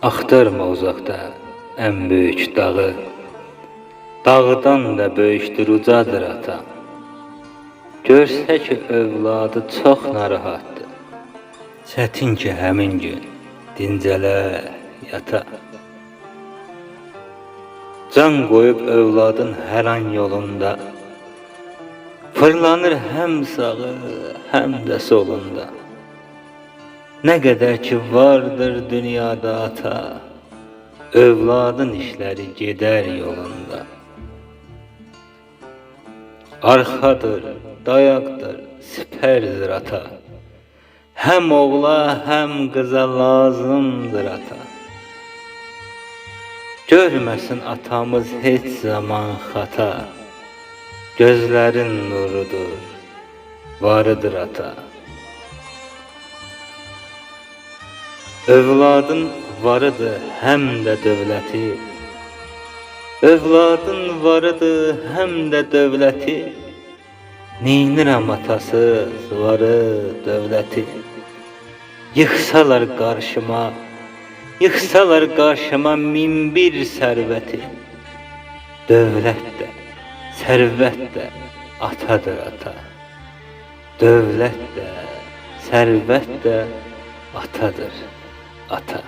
Axtarma uzaqda ən böyük dağı. Dağdan da böyükdür ucadır ata. Görsə ki övladı çox narahatdır. Çətin ki həmin gün dincələ yata. Can qoyub övladın hər an yolunda. Fırlanır həm sağı, həm də solunda. Nə qədər ki vardır dünyada ata, övladın işləri gedər yolunda. Arxadır, dayaqdır, sipərdir ata. Həm oğla, həm qıza lazımdır ata. Görməsin atamız heç zaman xata. Gözlərin nurudur, varıdır ata. Övladın varıdır həm də dövləti. Övladın varıdır həm də dövləti. Neynirəm atası varı dövləti. Yıxsalar qarşıma, yıxsalar qarşıma min bir sərvəti. Dövlət də, sərvət də atadır ata. Dövlət də, sərvət də atadır Ata.